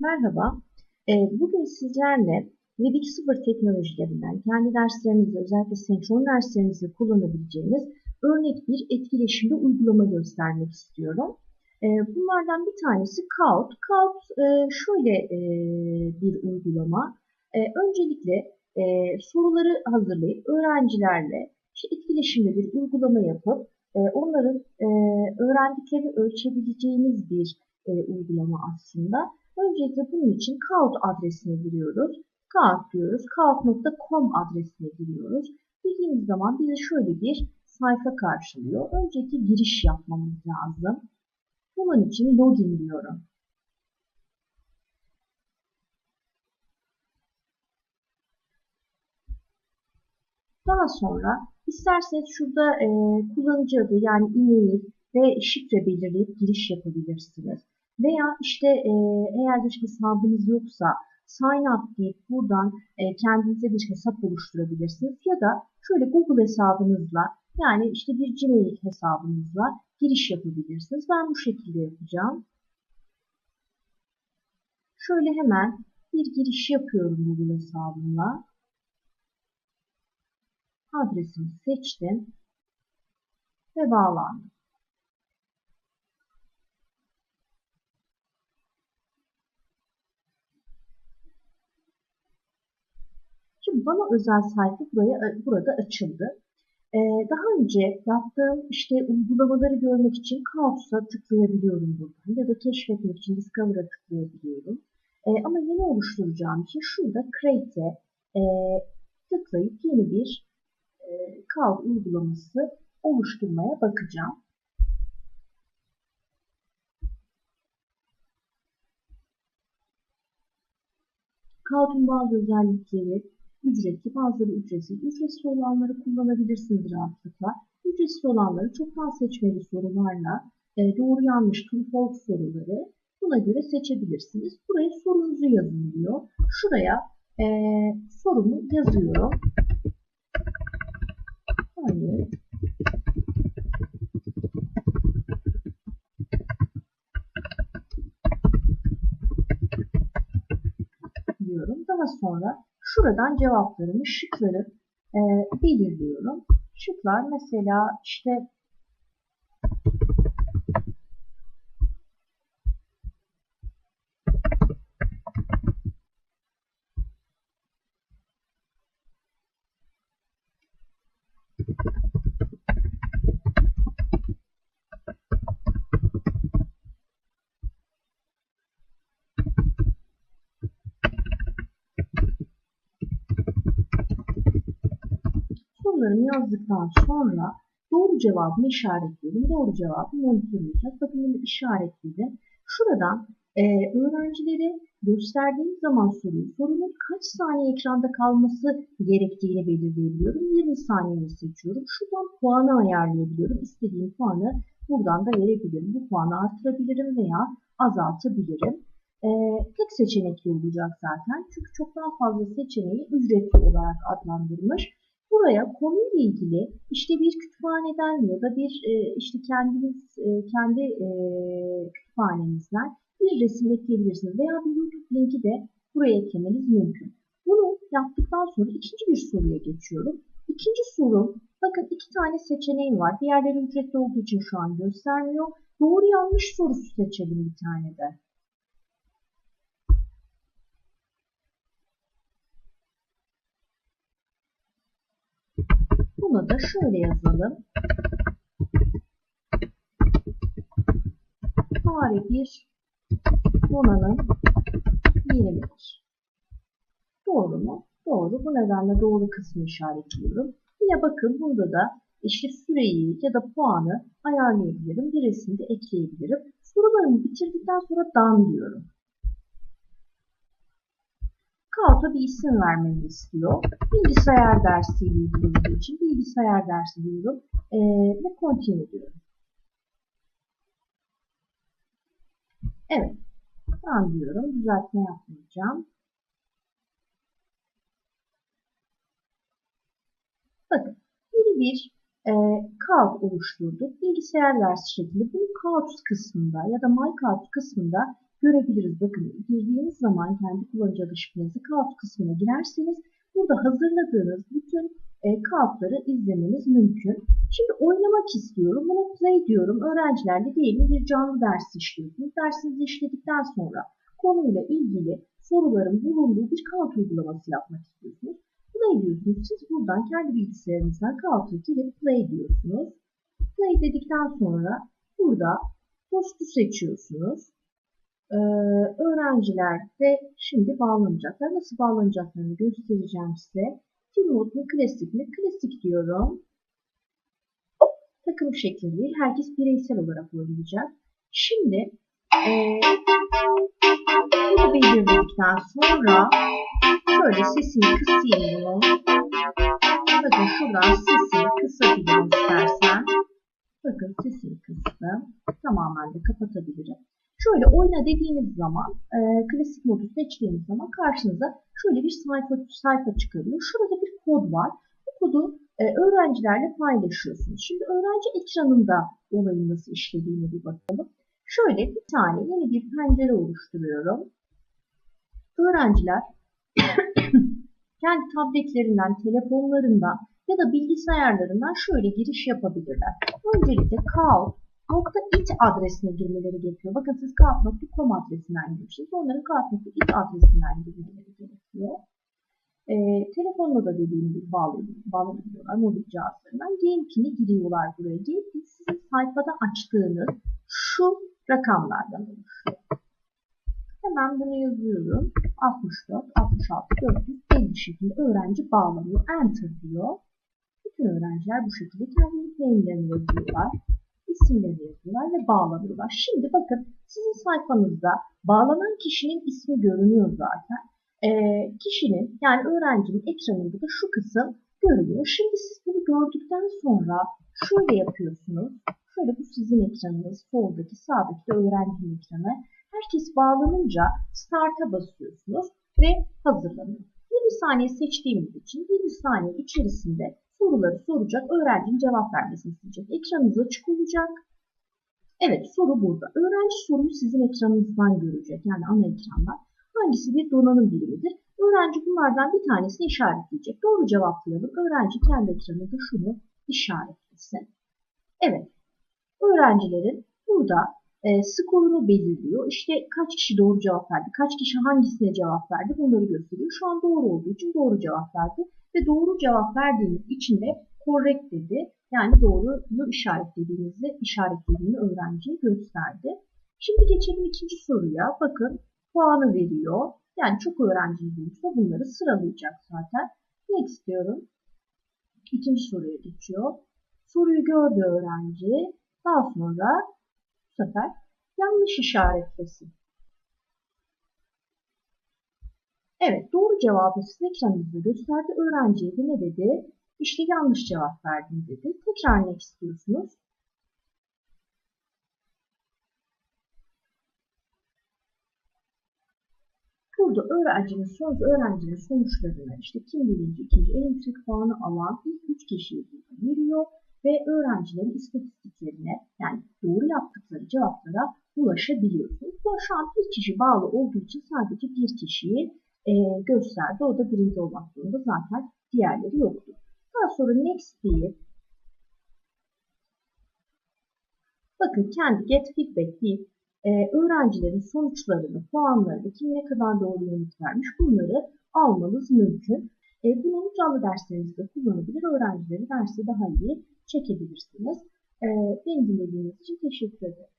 Merhaba, Ee, bugün sizlerle Web 2.0 teknolojilerinden kendi derslerinizde özellikle senkron derslerinizde kullanabileceğiniz örnek bir etkileşimli uygulama göstermek istiyorum. Ee, bunlardan bir tanesi Kaut. Kaut e, şöyle e, bir uygulama. E, öncelikle e, soruları hazırlayıp öğrencilerle etkileşimli bir uygulama yapıp onların öğrendiklerini ölçebileceğiniz bir uygulama aslında. Öncelikle bunun için Kaut adresine giriyoruz. Kaut diyoruz. Kaut.com adresine giriyoruz. Bildiğimiz zaman bize şöyle bir sayfa karşılıyor. Öncelikle giriş yapmamız lazım. Bunun için login diyorum. Daha sonra isterseniz şurada e, kullanıcı adı yani e-mail ve şifre belirleyip giriş yapabilirsiniz. Veya işte e, eğer bir hesabınız yoksa sign up deyip buradan e, kendinize bir hesap oluşturabilirsiniz. Ya da şöyle Google hesabınızla yani işte bir Gmail hesabınızla giriş yapabilirsiniz. Ben bu şekilde yapacağım. Şöyle hemen bir giriş yapıyorum Google hesabımla. Adresimi seçtim ve bağlandım. Şimdi bana özel sayfa buraya, burada açıldı. Ee, daha önce yaptığım işte uygulamaları görmek için Kaos'a tıklayabiliyorum buradan ya da keşfetmek için Discover'a tıklayabiliyorum. Ee, ama yeni oluşturacağım için şurada Create'e e, tıklayıp yeni bir e, Kaos uygulaması oluşturmaya bakacağım. Kaos'un bazı özellikleri ücretli, bazıları ücretsiz. Ücretsiz olanları kullanabilirsiniz rahatlıkla. Ücretsiz olanları çoktan seçmeli sorularla e, doğru yanlış false soruları buna göre seçebilirsiniz. Buraya sorunuzu yazın diyor. Şuraya e, sorumu yazıyorum. Hayır. diyorum. Daha sonra Şuradan cevaplarımı, şıkları e, belirliyorum. Şıklar mesela işte sorularımı yazdıktan sonra doğru cevabını işaretliyorum. Doğru cevabı monitörleyeceğiz. Bakın bunu işaretledim. Şuradan e, öğrencilere gösterdiğim zaman soruyu, sorunun kaç saniye ekranda kalması gerektiğini belirleyebiliyorum. 20 saniye seçiyorum. Şuradan puanı ayarlayabiliyorum. İstediğim puanı buradan da verebilirim. Bu puanı artırabilirim veya azaltabilirim. E, tek seçenekli olacak zaten. Çünkü çok daha fazla seçeneği ücretli olarak adlandırmış. Buraya konuyla ilgili işte bir kütüphaneden ya da bir e, işte kendiniz e, kendi e, kütüphanenizden bir resim ekleyebilirsiniz veya bir YouTube linki de buraya eklemeniz mümkün. Bunu yaptıktan sonra ikinci bir soruya geçiyorum. İkinci soru, bakın iki tane seçeneğim var. Diğerleri ücretli olduğu için şu an göstermiyor. Doğru yanlış sorusu seçelim bir tane de. Buna da şöyle yazalım. Tarih 1 donanım 21. Doğru mu? Doğru. Bu nedenle doğru kısmı işaretliyorum. Yine bakın burada da işte süreyi ya da puanı ayarlayabilirim. Bir resimde ekleyebilirim. Sorularımı bitirdikten sonra done diyorum. Kao'ta bir isim vermemi istiyor. Bilgisayar dersiyle ilgili olduğu için bilgisayar dersi diyorum e, ve continue diyorum. Evet. Ben diyorum. Düzeltme yapmayacağım. Bakın. Yeni bir e, kağıt oluşturduk. Bilgisayar dersi şeklinde bunu kağıt kısmında ya da my kağıt kısmında görebiliriz. Bakın girdiğiniz zaman kendi kullanıcı adı şifrenizi kısmına girerseniz burada hazırladığınız bütün e, kağıtları izlemeniz mümkün. Şimdi oynamak istiyorum. Buna play diyorum. Öğrencilerle diyelim bir canlı ders işliyorsunuz. Dersinizi işledikten sonra konuyla ilgili soruların bulunduğu bir kağıt uygulaması yapmak istiyorsunuz. Play diyorsunuz. Siz buradan kendi bilgisayarınızdan kağıtı girip play diyorsunuz. Play dedikten sonra burada postu seçiyorsunuz. Ee, öğrenciler de şimdi bağlanacaklar. Nasıl bağlanacaklarını göstereceğim size. Keynote mu klasik mi? Klasik diyorum. Takım şekli değil. Herkes bireysel olarak oynayacak. Şimdi e, bunu belirledikten sonra şöyle sesini kısayım bunu. Bakın şuradan sesini kısabilirim istersen. Bakın sesini kıstım. Tamamen de kapatabilirim. Şöyle oyna dediğiniz zaman, e, klasik modu seçtiğiniz zaman karşınıza şöyle bir sayfa, sayfa çıkarıyor. Şurada bir kod var. Bu kodu e, öğrencilerle paylaşıyorsunuz. Şimdi öğrenci ekranında olayın nasıl işlediğini bir bakalım. Şöyle bir tane yeni bir pencere oluşturuyorum. Öğrenciler kendi tabletlerinden, telefonlarından ya da bilgisayarlarından şöyle giriş yapabilirler. Öncelikle kaos.it adresine girmeleri gerekiyor. Bakın siz kaos.com adresinden girmişsiniz. Onların kaos.it adresinden girmeleri gerekiyor. E, telefonla da dediğim gibi bağlanabiliyorlar mobil cihazlarından. Gamepin'i giriyorlar buraya. Gamepin sizin sayfada açtığınız şu rakamlardan oluşuyor. Hemen bunu yazıyorum. 64, 66, 450 şekilde öğrenci bağlanıyor. Enter diyor. Bütün öğrenciler bu şekilde kendi nickname'lerini yazıyorlar. İsimlerini yazıyorlar ve bağlanıyorlar. Şimdi bakın sizin sayfanızda bağlanan kişinin ismi görünüyor zaten. E, kişinin yani öğrencinin ekranında da şu kısım görünüyor. Şimdi siz bunu gördükten sonra şöyle yapıyorsunuz. Şöyle bu sizin ekranınız, soldaki, sağdaki de öğrencinin ekranı. Herkes bağlanınca Start'a basıyorsunuz ve hazırlanıyor. 20 saniye seçtiğimiz için 20 saniye içerisinde soruları soracak, öğrencinin cevap vermesini isteyecek. Ekranınız açık olacak. Evet soru burada. Öğrenci soruyu sizin ekranınızdan görecek. Yani ana ekrandan. Hangisi bir donanım birimidir? Öğrenci bunlardan bir tanesini işaretleyecek. Doğru cevaplayalım. Öğrenci kendi ekranında şunu işaretlesin. Evet. Öğrencilerin burada e, skorunu belirliyor. İşte kaç kişi doğru cevap verdi, kaç kişi hangisine cevap verdi bunları gösteriyor. Şu an doğru olduğu için doğru cevap verdi ve doğru cevap verdiğiniz için de correct dedi. Yani doğruyu işaretlediğinizde işaretlediğini öğrenciye gösterdi. Şimdi geçelim ikinci soruya. Bakın puanı veriyor. Yani çok öğrenci bulursa bunları sıralayacak zaten. Next diyorum. İkinci soruya geçiyor. Soruyu gördü öğrenci. Daha sonra sefer yanlış işaretlesin. Evet doğru cevabı size ekranınızda gösterdi. Öğrenciye de ne dedi? İşte yanlış cevap verdim dedi. Tekrar ne istiyorsunuz? Burada öğrencinin sonuç öğrencinin sonuçlarını işte kim birinci, ikinci, en yüksek puanı alan ilk üç kişiyi veriyor ve öğrencilerin istatistiklerine yani doğru yaptıkları cevaplara ulaşabiliyorsunuz. Bu şu an bir kişi bağlı olduğu için sadece bir kişiyi e, gösterdi. O da birinci olmak zorunda. Zaten diğerleri yoktu. Daha sonra next deyip bakın kendi get feedback deyip e, öğrencilerin sonuçlarını, puanlarını, kim ne kadar doğru yanıt vermiş bunları almanız mümkün. E, bunu canlı derslerinizde kullanabilir. Öğrencileri dersi daha iyi çekebilirsiniz. E, beni dinlediğiniz için teşekkür ederim.